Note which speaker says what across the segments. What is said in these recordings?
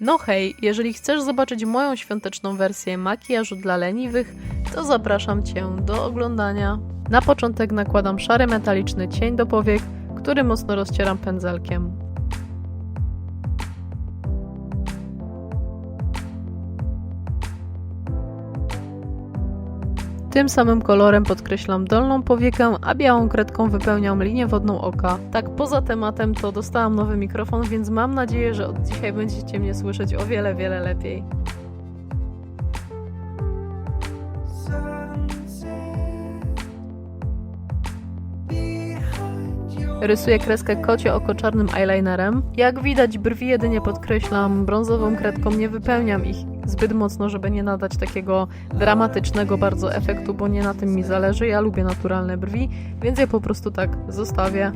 Speaker 1: No hej, jeżeli chcesz zobaczyć moją świąteczną wersję makijażu dla leniwych, to zapraszam Cię do oglądania. Na początek nakładam szary metaliczny cień do powiek, który mocno rozcieram pędzelkiem. Tym samym kolorem podkreślam dolną powiekę, a białą kredką wypełniam linię wodną oka. Tak poza tematem to dostałam nowy mikrofon, więc mam nadzieję, że od dzisiaj będziecie mnie słyszeć o wiele, wiele lepiej. Rysuję kreskę kocie oko czarnym eyelinerem. Jak widać, brwi jedynie podkreślam, brązową kredką nie wypełniam ich zbyt mocno, żeby nie nadać takiego dramatycznego bardzo efektu, bo nie na tym mi zależy. Ja lubię naturalne brwi, więc je po prostu tak zostawię.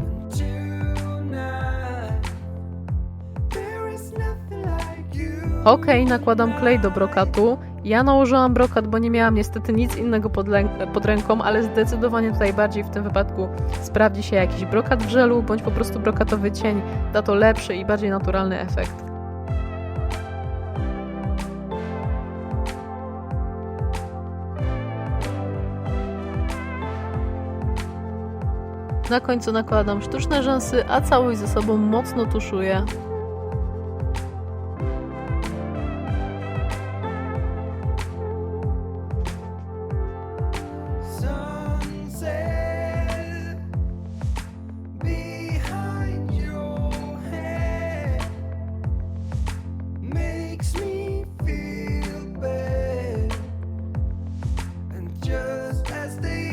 Speaker 1: Ok, nakładam klej do brokatu. Ja nałożyłam brokat, bo nie miałam niestety nic innego pod, pod ręką, ale zdecydowanie tutaj bardziej w tym wypadku sprawdzi się jakiś brokat w żelu, bądź po prostu brokatowy cień. Da to lepszy i bardziej naturalny efekt. Na końcu nakładam sztuczne rzęsy, a całość ze sobą mocno tuszuję.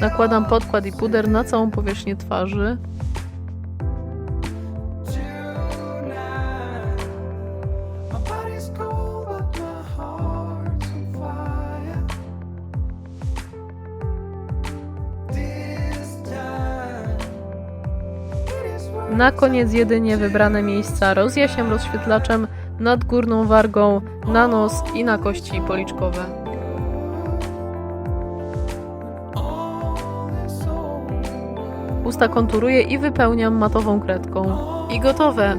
Speaker 1: Nakładam podkład i puder na całą powierzchnię twarzy. Na koniec jedynie wybrane miejsca. Rozjaśniam rozświetlaczem nad górną wargą, na nos i na kości policzkowe. Usta konturuję i wypełniam matową kredką. I gotowe!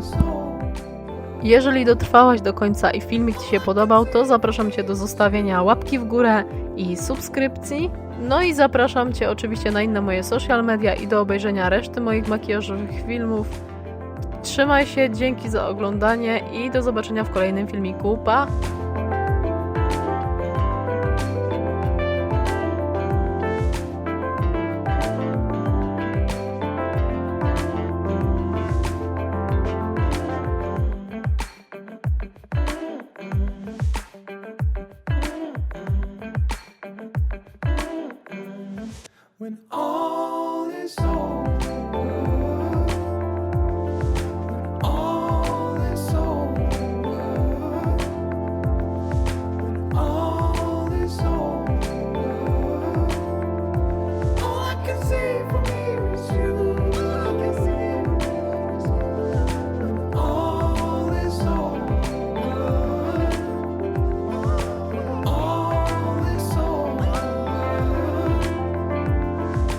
Speaker 1: Jeżeli dotrwałaś do końca i filmik Ci się podobał, to zapraszam Cię do zostawienia łapki w górę i subskrypcji. No i zapraszam Cię oczywiście na inne moje social media i do obejrzenia reszty moich makijażowych filmów. Trzymaj się, dzięki za oglądanie i do zobaczenia w kolejnym filmiku. Pa!
Speaker 2: when all